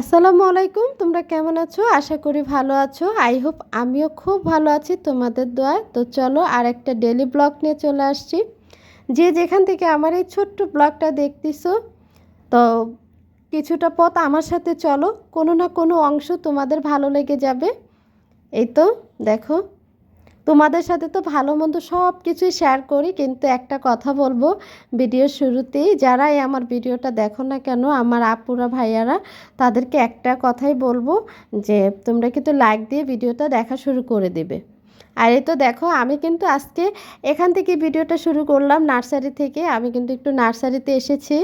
আসসালামু আলাইকুম, তোমরা কেমন আছো? আশা করি ভালো আছো। আই হোপ আমিও খুব ভালো আছি, তোমাদের দোয়ায়। তো চলো আর একটা ডেলি ব্লগ নিয়ে চলে আসছি। যে যেখান থেকে আমার এই ছোট্ট ব্লগটা দেখতেছো, তো কিছুটা পথ আমার সাথে চলো। কোনো না কোনো অংশ তোমাদের ভালো লেগে যাবে। এই তো, দেখো। তোমাদের সাথে তো ভালো মন্দ সব কিছুই শেয়ার করি, কিন্তু একটা কথা বলব ভিডিওর শুরুতেই যারাই আমার ভিডিওটা দেখো না কেন, আমার আপুরা, ভাইয়ারা, তাদেরকে একটা কথাই বলব যে, তোমরা কিন্তু লাইক দিয়ে ভিডিওটা দেখা শুরু করে দেবে। আর এই তো দেখো, আমি কিন্তু আজকে এখান থেকে ভিডিওটা শুরু করলাম নার্সারি থেকে, আমি কিন্তু একটু নার্সারিতে এসেছি,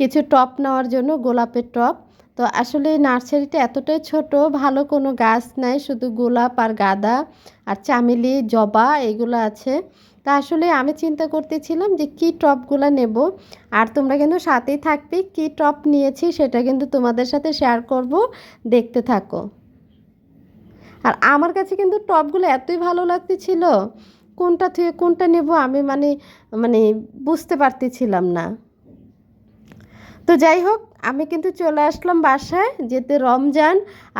কিছু টপ নেওয়ার জন্য গোলাপের টপ তো আসলে নার্সারিটা এতটাই ছোট, ভালো কোনো গাছ নাই, শুধু গোলাপ আর গাঁদা আর চামেলি, জবা এগুলো আছে। তা আসলে আমি চিন্তা করতেছিলাম যে কি টপগুলো নেব, আর তোমরা কিন্তু সাথেই থাকবে, কি টপ নিয়েছি সেটা কিন্তু তোমাদের সাথে শেয়ার করব, দেখতে থাকো। আর আমার কাছে কিন্তু টপগুলো এতই ভালো লাগতেছিল, কোনটা থেকে কোনটা নেব আমি মানে মানে বুঝতে পারতেছিলাম না। তো যাই হোক, আমি কিন্তু চলে আসলাম বাসায় যেতে রমজান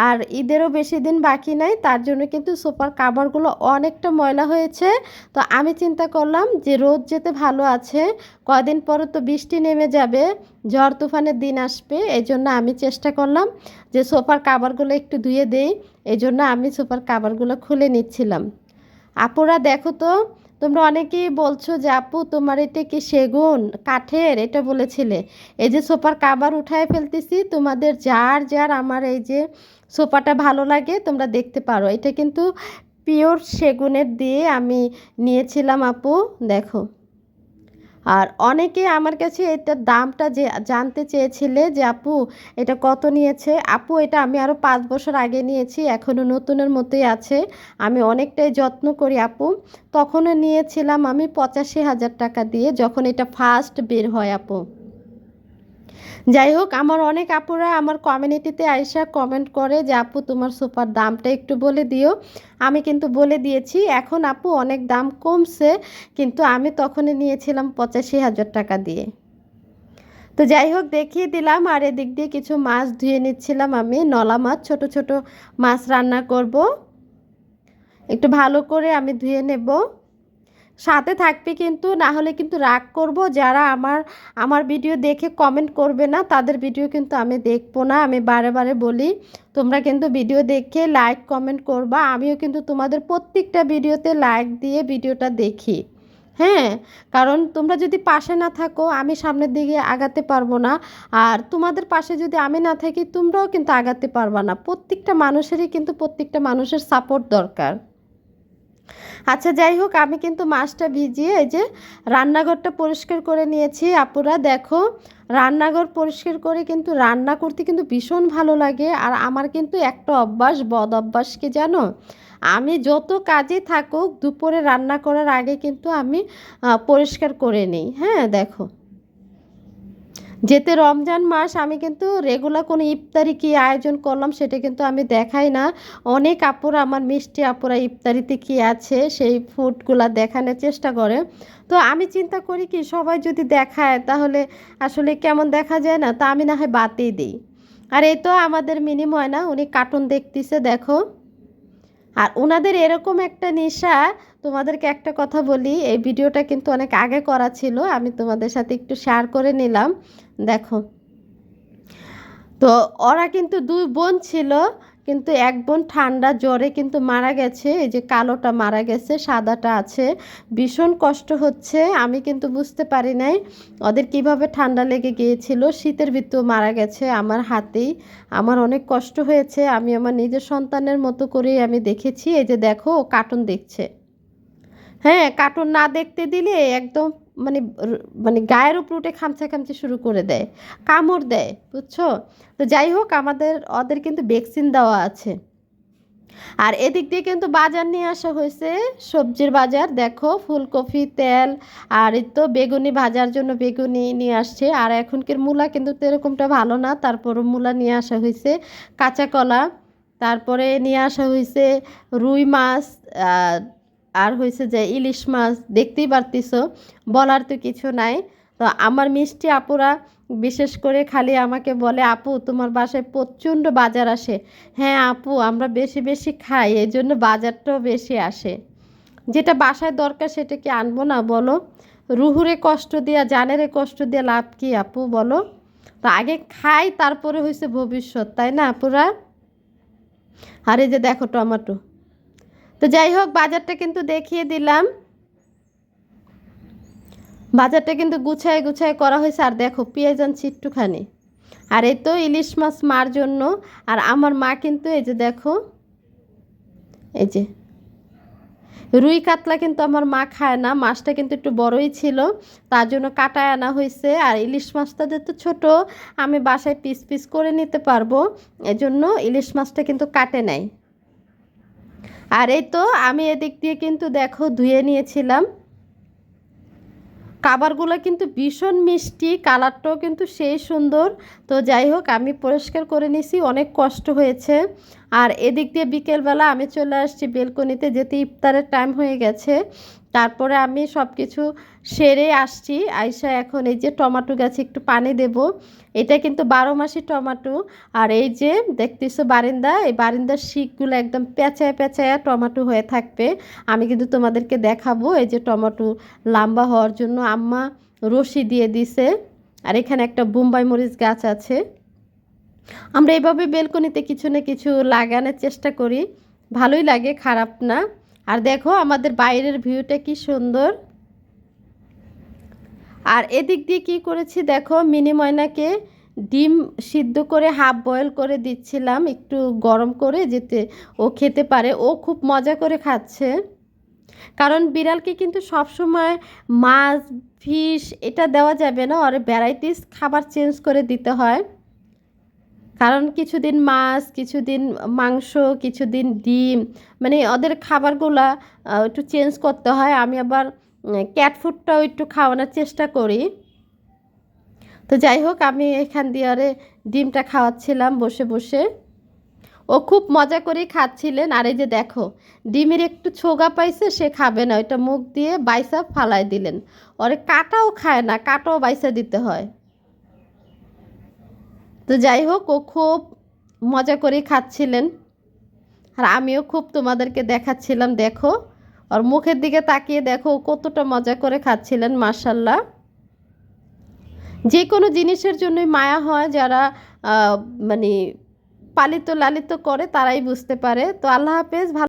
আর ঈদেরও বেশি দিন বাকি নাই, তার জন্য কিন্তু সোফার কাভারগুলো অনেকটা ময়লা হয়েছে। তো আমি চিন্তা করলাম যে রোদ যেতে ভালো আছে, কদিন পরে তো বৃষ্টি নেমে যাবে, ঝড় তুফানের দিন আসবে, এই জন্য আমি চেষ্টা করলাম যে সোফার কাভারগুলো একটু ধুয়ে দেই, এই জন্য আমি সোফার কাভারগুলো খুলে নিচ্ছিলাম। আপুরা দেখো তো তোমরা অনেকেই বলছো যে, আপু, তোমার এটা কি সেগুন, কাঠের? এটা বলেছিলে। এই যে সোফার কাবার উঠায় ফেলতেছি, তোমাদের যার যার আমার এই যে সোফাটা ভালো লাগে, তোমরা দেখতে পারো। এটা কিন্তু পিওর সেগুনের দিয়ে আমি নিয়েছিলাম, আপু। দেখো। আর অনেকে আমার কাছে এটার দামটা যে জানতে চেয়েছিলে যে, আপু, এটা কত নিয়েছে? আপু, এটা আমি আরও পাঁচ বছর আগে নিয়েছি এখনও নতুনের মতোই আছে, আমি অনেকটাই যত্ন করি, আপু। তখনও নিয়েছিলাম আমি পঁচাশি হাজার টাকা দিয়ে, যখন এটা ফার্স্ট বের হয়, আপু। যাই হোক, আমার অনেক আপুরা আমার কমিউনিটিতে আইসা কমেন্ট করে যে, আপু, তোমার সোফার দামটা একটু বলে দিও। আমি কিন্তু বলে দিয়েছি, এখন আপু অনেক দাম কমছে, কিন্তু আমি তখনই নিয়েছিলাম পঁচাশি হাজার টাকা দিয়ে। তো যাই হোক, দেখিয়ে দিলাম, আর এদিক দিয়ে কিছু মাছ ধুয়ে নিচ্ছিলাম আমি, নলা মাছ, ছোট ছোট মাছ রান্না করব। একটু ভালো করে আমি ধুয়ে নেব। সাথে থাকবে কিন্তু, না হলে কিন্তু রাগ করব। যারা আমার আমার ভিডিও দেখে কমেন্ট করবে না, তাদের ভিডিও কিন্তু আমি দেখব না। আমি বারে বারে বলি, তোমরা কিন্তু ভিডিও দেখে লাইক কমেন্ট করবা। আমিও কিন্তু তোমাদের প্রত্যেকটা ভিডিওতে লাইক দিয়ে ভিডিওটা দেখি। হ্যাঁ কারণ তোমরা যদি পাশে না থাকো, আমি সামনের দিকে আগাতে পারব না। আর তোমাদের পাশে যদি আমি না থাকি, তোমরাও কিন্তু আগাতে পারবা না। প্রত্যেকটা মানুষেরই কিন্তু প্রত্যেকটা মানুষের সাপোর্ট দরকার। আচ্ছা যাই হোক, আমি কিন্তু মাছটা ভিজিয়ে এই যে রান্নাঘরটা পরিষ্কার করে নিয়েছি। আপুরা, দেখো, রান্নাঘর পরিষ্কার করে কিন্তু রান্না করতে কিন্তু ভীষণ ভালো লাগে। আর আমার কিন্তু একটা অভ্যাস, বদ অভ্যাস কি জানো? আমি যত কাজে থাকুক, দুপুরে রান্না করার আগে কিন্তু আমি পরিষ্কার করে নিই। হ্যাঁ দেখো। যেতে রমজান মাস, আমি কিন্তু রেগুলার কোনো ইফতারি কী আয়োজন করলাম সেটা কিন্তু আমি দেখাই না। অনেক আপুরা, আমার মিষ্টি আপুরা ইফতারিতে কী আছে, সেই ফুডগুলো দেখানোর চেষ্টা করে। তো আমি চিন্তা করি কি, সবাই যদি দেখায়, তাহলে আসলে কেমন দেখা যায় না? তা আমি না হয় বাতেই দিই। আর এই তো আমাদের মিনি ময়না উনি কার্টুন দেখতেছে, দেখো। আর ওনাদের এরকম একটা নেশা, তোমাদেরকে একটা কথা বলি, এই ভিডিওটা কিন্তু অনেক আগে করা ছিল, আমি তোমাদের সাথে একটু শেয়ার করে নিলাম। দেখো, তো ওরা কিন্তু দুই বোন ছিল কিন্তু এক বোন ঠান্ডা জ্বরে কিন্তু মারা গেছে, এই যে কালোটা মারা গেছে, সাদাটা আছে। ভীষণ কষ্ট হচ্ছে, আমি কিন্তু বুঝতে পারি নাই ওদের কীভাবে ঠান্ডা লেগে গিয়েছিল। শীতের ভিতর মারা গেছে আমার হাতেই। আমার অনেক কষ্ট হয়েছে, আমি আমার নিজের সন্তানের মতো করেই আমি দেখেছি। এই যে দেখো কার্টুন দেখছে। হ্যাঁ কার্টুন না দেখতে দিলে একদম মানে মানে গায়ের উপর উঠে খামচা খামচি শুরু করে দেয়, কামড় দেয়, বুঝছ? তো যাই হোক, আমাদের, ওদের কিন্তু ভ্যাকসিন দেওয়া আছে। আর এদিক দিয়ে কিন্তু বাজার নিয়ে আসা হয়েছে, সবজির বাজার। দেখো, ফুলকপি, তেল, আর তো বেগুনি ভাজার জন্য বেগুনি নিয়ে আসছে। আর এখনকার মূলা কিন্তু এরকমটা ভালো না তারপর মূলা নিয়ে আসা হয়েছে। কাঁচা কলা, তারপরে নিয়ে আসা হয়েছে রুই মাছ আর হয়েছে যে ইলিশ মাছ, দেখতেই পারতিস বলার তো কিছু নাই। তো আমার মিষ্টি আপুরা, বিশেষ করে খালি আমাকে বলে, আপু, তোমার বাসায় প্রচণ্ড বাজার আসে। হ্যাঁ আপু, আমরা বেশি বেশি খাই এই জন্য বাজারটাও বেশি আসে। যেটা বাসায় দরকার সেটা কি আনব না, বলো? রুহুরে কষ্ট দিয়া, জানেরে কষ্ট দিয়ে লাভ কি, আপু, বলো? তো আগে খাই, তারপরে হয়েছে ভবিষ্যৎ, তাই না, আপুরা? আর যে দেখো টমেটো। তো যাই হোক, বাজারটা কিন্তু দেখিয়ে দিলাম। বাজারটা কিন্তু গুছায় গুছায় করা হয়েছে। আর দেখো, পেঁয়াজ আনছি একটুখানি। আর এই তো ইলিশ মাছ মার জন্য। আর আমার মা কিন্তু এই যে দেখো, এই যে রুই কাতলা কিন্তু আমার মা খায় না। মাছটা কিন্তু একটু বড়ই ছিল, তার জন্য কাটায় আনা হয়েছে। আর ইলিশ মাছটা যেহেতু ছোট, আমি বাসায় পিস পিস করে নিতে পারব। এজন্য ইলিশ মাছটা কিন্তু কাটে নাই। আর এই তো আমি এদিক দিয়ে কিন্তু দেখো ধুয়ে নিয়েছিলাম। কাবারগুলো কিন্তু ভীষণ মিষ্টি, কালারটাও কিন্তু সেই সুন্দর। তো যাই হোক, আমি পরিষ্কার করে নিছি অনেক কষ্ট হয়েছে। আর এদিক দিয়ে বিকেলবেলা আমি চলে আসছি বেলকনিতে, যেতে ইফতারের টাইম হয়ে গেছে। তারপরে আমি সব কিছু সেরে আসছি। আইসা এখন এই যে টমাটো গাছে একটু পানি দেব। এটা কিন্তু বারো মাসি টমাটো। আর এই যে দেখতেছো বারিন্দা, এই বারিন্দার শিকগুলো একদম পেঁচায় পেঁচায় টমাটো হয়ে থাকবে। আমি কিন্তু তোমাদেরকে দেখাবো এই যে টমাটো লম্বা হওয়ার জন্য। আম্মা রশি দিয়ে দিছে। আর এখানে একটা বোম্বাই মরিচ গাছ আছে। আমরা এভাবে বেলকনিতে কিছু না কিছু লাগানোর চেষ্টা করি। ভালোই লাগে, খারাপ না। আর দেখো, আমাদের বাইরের ভিউটা কি সুন্দর। আর এদিক দিয়ে কি করেছি দেখো, মিনি ময়নাকে ডিম সিদ্ধ করে হাফ বয়েল করে দিচ্ছিলাম, একটু গরম করে যেতে ও খেতে পারে। ও খুব মজা করে খাচ্ছে। কারণ বিড়ালকে কিন্তু সবসময় মাছ, ফিশ এটা দেওয়া যাবে না আর ভ্যারাইটিস খাবার চেঞ্জ করে দিতে হয়। কারণ কিছুদিন মাছ, কিছুদিন মাংস, কিছুদিন ডিম মানে ওদের খাবারগুলা একটু চেঞ্জ করতে হয়। আমি আবার ক্যাট ফুডটাও একটু খাওয়ানোর চেষ্টা করি। তো যাই হোক, আমি এখান দিয়ে আরে ডিমটা খাওয়াচ্ছিলাম বসে বসে। ও খুব মজা করেই খাচ্ছিলেন। আর এই যে দেখো, ডিমের একটু ছোগা পাইছে, সে খাবে না। ওইটা মুখ দিয়ে বাইসা ফালাই দিলেন। ওরে কাটাও খায় না, কাটাও বাইসা দিতে হয়। তো যাই হোক, ও খুব মজা করে খাচ্ছিলেন। আর আমিও খুব তোমাদেরকে দেখাচ্ছিলাম, দেখো। ওর মুখের দিকে তাকিয়ে দেখো কতটা মজা করে খাচ্ছিলেন মার্শাল্লাহ যে কোনো জিনিসের জন্যই মায়া হয়, যারা মানে পালিত লালিত করে, তারাই বুঝতে পারে। তো আল্লাহ হাফেজ, ভালো